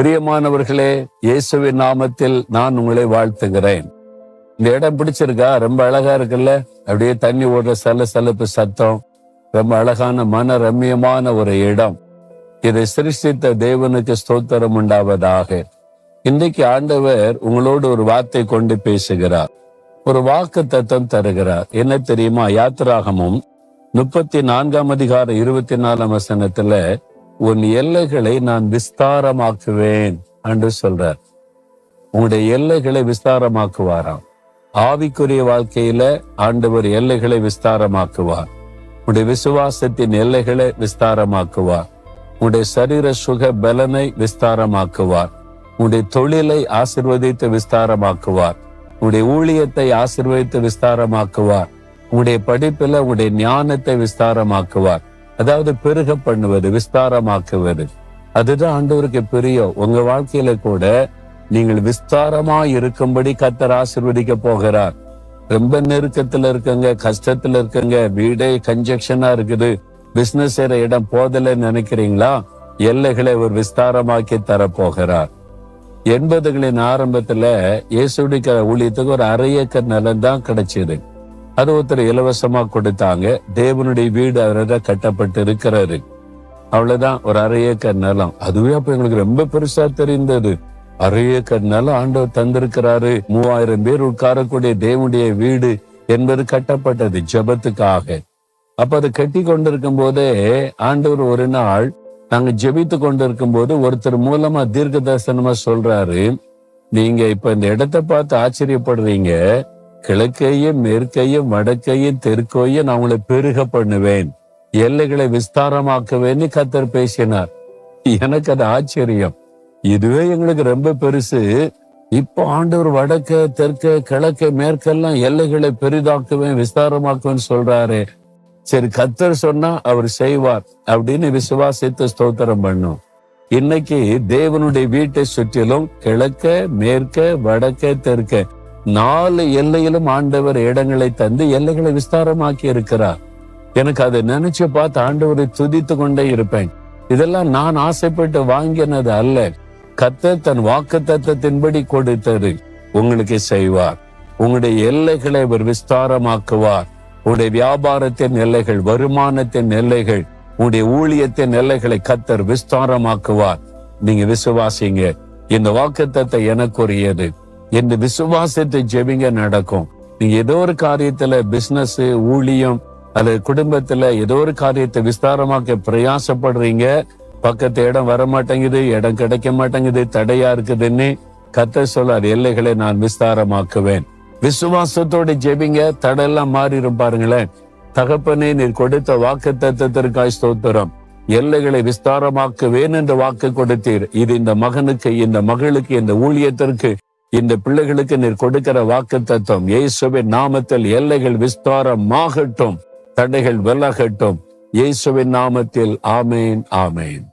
பிரியமானவர்களே இயேசுவின் நாமத்தில் நான் உங்களை வாழ்த்துகிறேன். இந்த இடம் பிடிச்சிருக்கா? ரொம்ப அழகா இருக்குல்ல? அப்படியே தண்ணி ஓடுற சல சலப்பு சத்தம். ரொம்ப அழகான மன ரம்மியமான ஒரு இடம். இதை சிருஷ்டித்த தேவனுக்கு ஸ்தோத்திரம் உண்டாவதாக. இன்றைக்கு ஆண்டவர் உங்களோடு ஒரு வார்த்தை கொண்டு பேசுகிறார். ஒரு வாக்கு தத்தம் தருகிறார். என்ன தெரியுமா? யாத்திராகமும் முப்பத்தி நான்காம் அதிகாரம் இருபத்தி நாலாம் வசனத்துல உன் எல்லைகளை நான் விஸ்தாரமாக்குவேன் என்று சொல்றார். உங்களுடைய எல்லைகளை விஸ்தாரமாக்குவாராம். ஆவிக்குரிய வாழ்க்கையில ஆண்டவர் எல்லைகளை விஸ்தாரமாக்குவார். உடைய விசுவாசத்தின் எல்லைகளை விஸ்தாரமாக்குவார். உடைய சரீர சுக பலனை விஸ்தாரமாக்குவார். உடைய தொழிலை ஆசிர்வதித்து விஸ்தாரமாக்குவார். உடைய ஊழியத்தை ஆசிர்வதித்து விஸ்தாரமாக்குவார். உடைய படிப்புல உடைய ஞானத்தை விஸ்தாரமாக்குவார். அதாவது பெருக பண்ணுவது விஸ்தாரமாக்குவது. அதுதான் ஆண்டவருக்கு பிரியம். உங்க வாழ்க்கையில கூட நீங்கள் விஸ்தாரமா இருக்கும்படி கத்தர் ஆசிர்வதிக்க போகிறார். ரொம்ப நெருக்கத்துல இருக்கங்க கஷ்டத்துல இருக்கங்க வீடே கன்ஜெக்ஷனா இருக்குது. பிசினஸ் செய்யற இடம் போதல நினைக்கிறீங்களா? எல்லைகளை ஒரு விஸ்தாரமாக்கி தரப்போகிறார். எண்பதுகளின் ஆரம்பத்துல இயேசுடிக்கிற ஊழியத்துக்கு ஒரு அரை ஏக்கர் நிலம் தான் கிடைச்சது. அது ஒருத்தர் இலவசமா கொடுத்தாங்க. தேவனுடைய வீடு அவரிடம் கட்டப்பட்டு இருக்கிறாரு அவ்வளவுதான் ஒரு அரை ஏக்கர் நிலம். அதுவே அப்ப எங்களுக்கு ரொம்ப பெருசா தெரிந்தது. அரை ஏக்கர் நிலம் ஆண்டவர் தந்திருக்கிறாரு. மூவாயிரம் பேர் உட்காரக்கூடிய தேவனுடைய வீடு என்பது கட்டப்பட்டது ஜெபத்துக்காக. அப்ப அது கட்டி கொண்டிருக்கும் போதே ஆண்டவர் ஒரு நாள் நாங்க ஜெபித்து கொண்டிருக்கும் போது ஒருத்தர் மூலமா தீர்க்க தரிசனமா சொல்றாரு. நீங்க இப்ப இந்த இடத்தை பார்த்து ஆச்சரியப்படுறீங்க. கிழக்கையும் மேற்கையும் வடக்கையும் தெற்கையும் நான் உங்களை பெருக பண்ணுவேன். எல்லைகளை விஸ்தாரமாக்குவேன்னு கத்தர் பேசினார். எனக்கு அது ஆச்சரியம். இதுவே எங்களுக்கு ரொம்ப பெருசு. இப்போ ஆண்டவர் வடக்க தெற்க கிழக்க மேற்கெல்லாம் எல்லைகளை பெரிதாக்குவேன் விஸ்தாரமாக்குவேன்னு சொல்றாரு. சரி கத்தர் சொன்னா அவர் செய்வார் அப்படின்னு விசுவாசித்து ஸ்தோத்திரம் பண்ணும். இன்னைக்கு தேவனுடைய வீட்டை சுற்றிலும் கிழக்க மேற்க வடக்க தெற்க நாலு எல்லையிலும் ஆண்டவர் இடங்களை தந்து எல்லைகளை விஸ்தாரமாக்கி இருக்கிறார். எனக்கு அதை நினைச்சு பார்த்து ஆண்டவரை துதித்து கொண்டே இருப்பேன். இதெல்லாம் நான் ஆசைப்பட்டு வாங்கினது அல்ல. கத்தர் தன் வாக்கு தத்தத்தின்படி கொடுத்தது உங்களுக்கு செய்வார். உங்களுடைய எல்லைகளை அவர் விஸ்தாரமாக்குவார். உங்களுடைய வியாபாரத்தின் எல்லைகள் வருமானத்தின் எல்லைகள் உங்களுடைய ஊழியத்தின் எல்லைகளை கத்தர் விஸ்தாரமாக்குவார். நீங்க விசுவாசிங்க. இந்த வாக்குத்தத்தை எனக்குரியது என்று விசுவாசத்தை ஜெபிங்க நடக்கும். நீங்க ஏதோ ஒரு காரியத்துல பிசினஸ் ஊழியம் அல்லது குடும்பத்துல ஏதோ ஒரு காரியத்தை விஸ்தாரமாக்க பிரயாசப்படுறீங்க. பக்கத்து இடம் வர மாட்டேங்குது இடம் கிடைக்க மாட்டேங்குது தடையா இருக்குதுன்னு கத்த சொல்லார் எல்லைகளை நான் விஸ்தாரமாக்குவேன். விசுவாசத்தோட ஜெபிங்க தடையெல்லாம் மாறிடும் பாருங்களேன். தகப்பனே நீர் கொடுத்த வாக்கு தத்துவத்திற்காய் ஸ்தோத்திரம். எல்லைகளை விஸ்தாரமாக்குவேன் என்று வாக்கு கொடுத்தீர். இது இந்த மகனுக்கு இந்த மகளுக்கு இந்த ஊழியத்திற்கு இந்த பிள்ளைகளுக்கு நீர் கொடுக்கிற வாக்கு தத்துவம் இயேசுவின் நாமத்தில் எல்லைகள் விஸ்தாரமாகட்டும் தடைகள் விலகட்டும். இயேசுவின் நாமத்தில் ஆமேன் ஆமேன்.